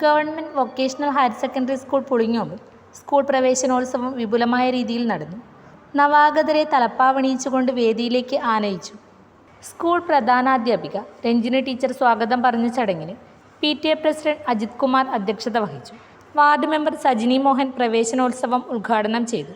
Government vocational higher secondary school പുളിങ്ങോമിൽ school പ്രവേശനോത്സവം വിപുലമായ രീതിയിൽ നടന്നു. നവാഗതരെ തലപ്പാവണിയിച്ചുകൊണ്ട് വേദിയിലേക്ക് ആനയിച്ചു. സ്കൂൾ പ്രധാനാധ്യാപിക രഞ്ജിനി ടീച്ചർ സ്വാഗതം പറഞ്ഞ ചടങ്ങിന് P T A president Ajith Kumar അധ്യക്ഷത വഹിച്ചു. വാർഡ് മെമ്പർ സജിനി മോഹൻ പ്രവേശനോത്സവം ഉദ്ഘാടനം ചെയ്തു.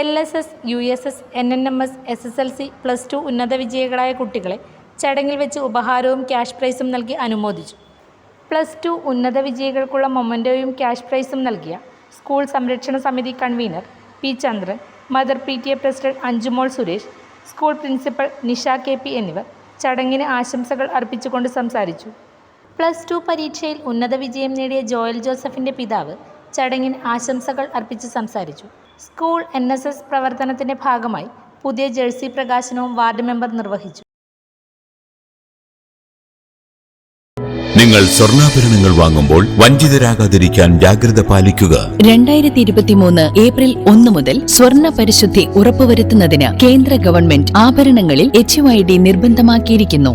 L S S U S S N M M S S S L C plus two ഉന്നത വിജയികളായ കുട്ടികളെ ചടങ്ങിൽ വെച്ച് ഉപഹാരവും ക്യാഷ് പ്രൈസും നൽകി അനുമോദിച്ചു. പ്ലസ് ടു ഉന്നത വിജയികൾക്കുള്ള മൊമന്റോയും ക്യാഷ് പ്രൈസും നൽകിയ സ്കൂൾ സംരക്ഷണ സമിതി convener P Chandran mother P T A president Anjumol Suresh school principal Nisha K P എന്നിവർ ചടങ്ങിന് ആശംസകൾ അർപ്പിച്ചുകൊണ്ട് സംസാരിച്ചു. പ്ലസ് ടു പരീക്ഷയിൽ ഉന്നത വിജയം നേടിയ ജോയൽ ജോസഫിന്റെ പിതാവ് ചടങ്ങിന് ആശംസകൾ അർപ്പിച്ച് സംസാരിച്ചു. സ്കൂൾ എൻ എസ് എസ് പ്രവർത്തനത്തിന്റെ ഭാഗമായി പുതിയ ജേഴ്സി പ്രകാശനവും വാർഡ് മെമ്പർ നിർവഹിച്ചു. നിങ്ങൾ സ്വർണാഭരണങ്ങൾ വാങ്ങുമ്പോൾ വഞ്ചിതരാകാതിരിക്കാൻ ജാഗ്രത പാലിക്കുക. രണ്ടായിരത്തി ഇരുപത്തിമൂന്ന് ഏപ്രിൽ ഒന്ന് മുതൽ സ്വർണ പരിശുദ്ധി ഉറപ്പുവരുത്തുന്നതിന് കേന്ദ്ര ഗവൺമെന്റ് ആഭരണങ്ങളിൽ എച്ച് ഐ ഡി നിർബന്ധമാക്കിയിരിക്കുന്നു.